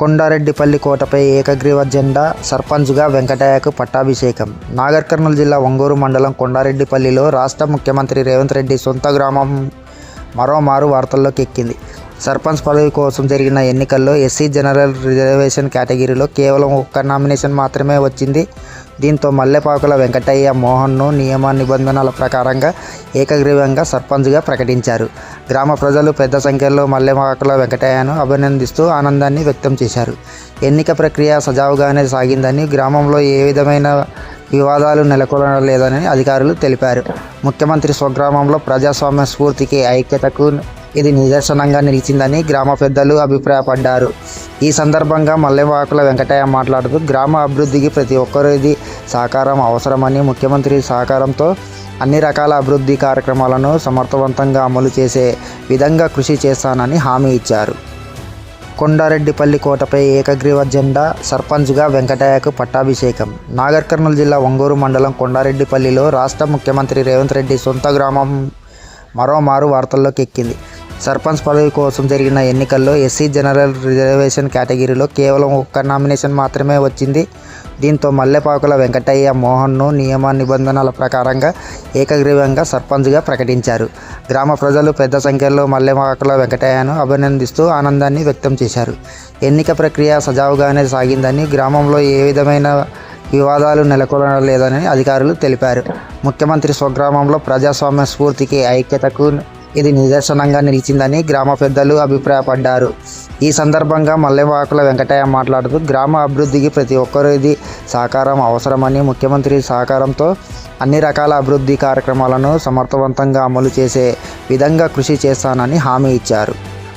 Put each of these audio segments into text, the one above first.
కొండారెడ్డిపల్లి కోటపై ఏకగ్రీవ జెండా సర్పంచ్గా వెంకటయ్యకు పట్టాభిషేకం. నాగర్ కర్నూలు జిల్లా ఒంగూరు మండలం కొండారెడ్డిపల్లిలో రాష్ట్ర ముఖ్యమంత్రి రేవంత్ రెడ్డి సొంత గ్రామం మరోమారు వార్తల్లోకి ఎక్కింది. సర్పంచ్ పదవి కోసం జరిగిన ఎన్నికల్లో ఎస్సీ జనరల్ రిజర్వేషన్ కేటగిరీలో కేవలం ఒక్క నామినేషన్ మాత్రమే వచ్చింది. దీంతో మల్లెపాకుల వెంకటయ్య మోహన్ను నియమ నిబంధనల ప్రకారంగా ఏకగ్రీవంగా సర్పంచ్గా ప్రకటించారు. గ్రామ ప్రజలు పెద్ద సంఖ్యలో మల్లెపాకుల వెంకటయ్యను అభినందిస్తూ ఆనందాన్ని వ్యక్తం చేశారు. ఎన్నిక ప్రక్రియ సజావుగానే సాగిందని గ్రామంలో ఏ విధమైన వివాదాలు నెలకొనలేదని అధికారులు తెలిపారు. ముఖ్యమంత్రి స్వగ్రామంలో ప్రజాస్వామ్య స్ఫూర్తికి ఐక్యతకు ఇది నిదర్శనంగా నిలిచిందని గ్రామ పెద్దలు అభిప్రాయపడ్డారు. ఈ సందర్భంగా మల్లెవాకుల వెంకటయ్య మాట్లాడుతూ గ్రామ అభివృద్ధికి ప్రతి ఒక్కరిది సహకారం అవసరమని ముఖ్యమంత్రి సహకారంతో అన్ని రకాల అభివృద్ధి కార్యక్రమాలను సమర్థవంతంగా అమలు చేసే విధంగా కృషి చేస్తానని హామీ ఇచ్చారు. కొండారెడ్డిపల్లి కోటపై ఏకగ్రీవ జెండా సర్పంచ్గా వెంకటయ్యకు పట్టాభిషేకం. నాగర్ కర్నూలు జిల్లా ఒంగూరు మండలం కొండారెడ్డిపల్లిలో రాష్ట్ర ముఖ్యమంత్రి రేవంత్ రెడ్డి సొంత గ్రామం మరోమారు వార్తల్లోకి ఎక్కింది. సర్పంచ్ పదవి కోసం జరిగిన ఎన్నికల్లో ఎస్సీ జనరల్ రిజర్వేషన్ కేటగిరీలో కేవలం ఒక్క నామినేషన్ మాత్రమే వచ్చింది. దీంతో మల్లెపాకుల వెంకటయ్య మోహన్ను నియమ నిబంధనల ప్రకారంగా ఏకగ్రీవంగా సర్పంచ్గా ప్రకటించారు. గ్రామ ప్రజలు పెద్ద సంఖ్యలో మల్లెపాకుల వెంకటయ్యను అభినందిస్తూ ఆనందాన్ని వ్యక్తం చేశారు. ఎన్నిక ప్రక్రియ సజావుగానే సాగిందని గ్రామంలో ఏ విధమైన వివాదాలు నెలకొనలేదని అధికారులు తెలిపారు. ముఖ్యమంత్రి స్వగ్రామంలో ప్రజాస్వామ్య స్ఫూర్తికి ఐక్యతకు ఇది నిదర్శనంగా నిలిచిందని గ్రామ పెద్దలు అభిప్రాయపడ్డారు. ఈ సందర్భంగా మల్లెవాకుల వెంకటయ్య మాట్లాడుతూ గ్రామ అభివృద్ధికి ప్రతి ఒక్కరిది సహకారం అవసరమని ముఖ్యమంత్రి సహకారంతో అన్ని రకాల అభివృద్ధి కార్యక్రమాలను సమర్థవంతంగా అమలు చేసే విధంగా కృషి చేస్తానని హామీ ఇచ్చారు.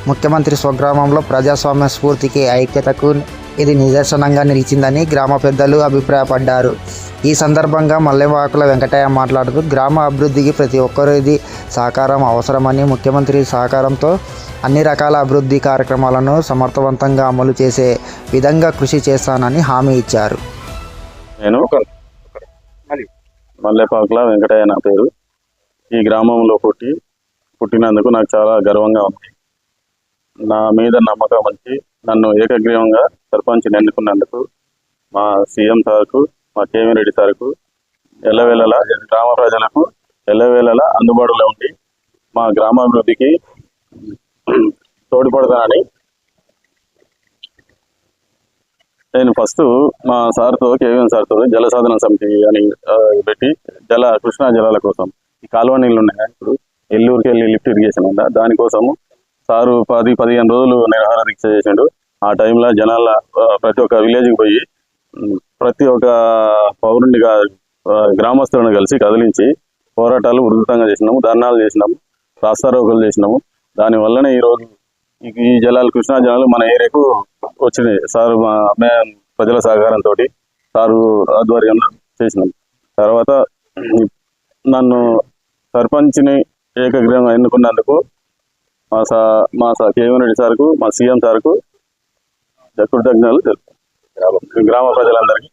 ముఖ్యమంత్రి స్వగ్రామంలో ప్రజాస్వామ్య స్ఫూర్తికి ఐక్యతకు ఇది నిదర్శనంగా నిలిచిందని గ్రామ పెద్దలు అభిప్రాయపడ్డారు. ఈ సందర్భంగా మల్లెవాకుల వెంకటయ్య మాట్లాడుతూ గ్రామ అభివృద్ధికి ప్రతి ఒక్కరిది సహకారం అవసరమని ముఖ్యమంత్రి సహకారంతో అన్ని రకాల అభివృద్ధి కార్యక్రమాలను సమర్థవంతంగా అమలు చేసే విధంగా కృషి చేస్తానని హామీ ఇచ్చారు. నేను మల్లెపాకుల వెంకటయ్య నా పేరు. ఈ గ్రామంలో పుట్టి పుట్టినందుకు నాకు చాలా గర్వంగా ఉంది. నా మీద నమ్మకం వచ్చి నన్ను ఏకగ్రీవంగా సర్పంచ్ ఎన్నుకున్నందుకు మా సీఎం సార్కు మా కేవీ రెడ్డి సార్కు ఎల్లవేళలా గ్రామ ప్రజలకు ఎల్లవేళలా అందుబాటులో ఉండి మా గ్రామాభివృద్ధికి తోడ్పడతానని నేను ఫస్ట్ మా సార్తో కేవీఎం సార్తో జల సాధన సమితి అని పెట్టి జల కృష్ణా జలాల కోసం ఈ కాలువ నీళ్ళు ఉన్నాయి ఇప్పుడు? ఎల్లూరుకి వెళ్ళి లిఫ్ట్ ఇరిగేషన్ ఉందా? దానికోసము సారు పది పదిహేను రోజులు నిరాహార దీక్ష చేసిండు. ఆ టైంలో జనాల ప్రతి ఒక్క విలేజ్కి పోయి ప్రతి ఒక్క పౌరునిగా గ్రామస్తులను కలిసి కదిలించి పోరాటాలు ఉధృతంగా చేసినాము ధర్నాలు చేసినాము రాస్తారోకలు చేసినాము. దాని వల్లనే ఈరోజు ఈ జలాలు కృష్ణా జలాలు మన ఏరియాకు వచ్చినాయి. సార్ మా ప్రజల సహకారంతో సారు ఆధ్వర్యంలో చేసినాం. తర్వాత నన్ను సర్పంచ్ని ఏకగ్రీవంగా ఎన్నుకున్నందుకు మా సా మా సా కేవీ రెడ్డి సార్కు మా సీఎం సార్కు కృతజ్ఞతలు తెలుపు గ్రామ ప్రజలందరికీ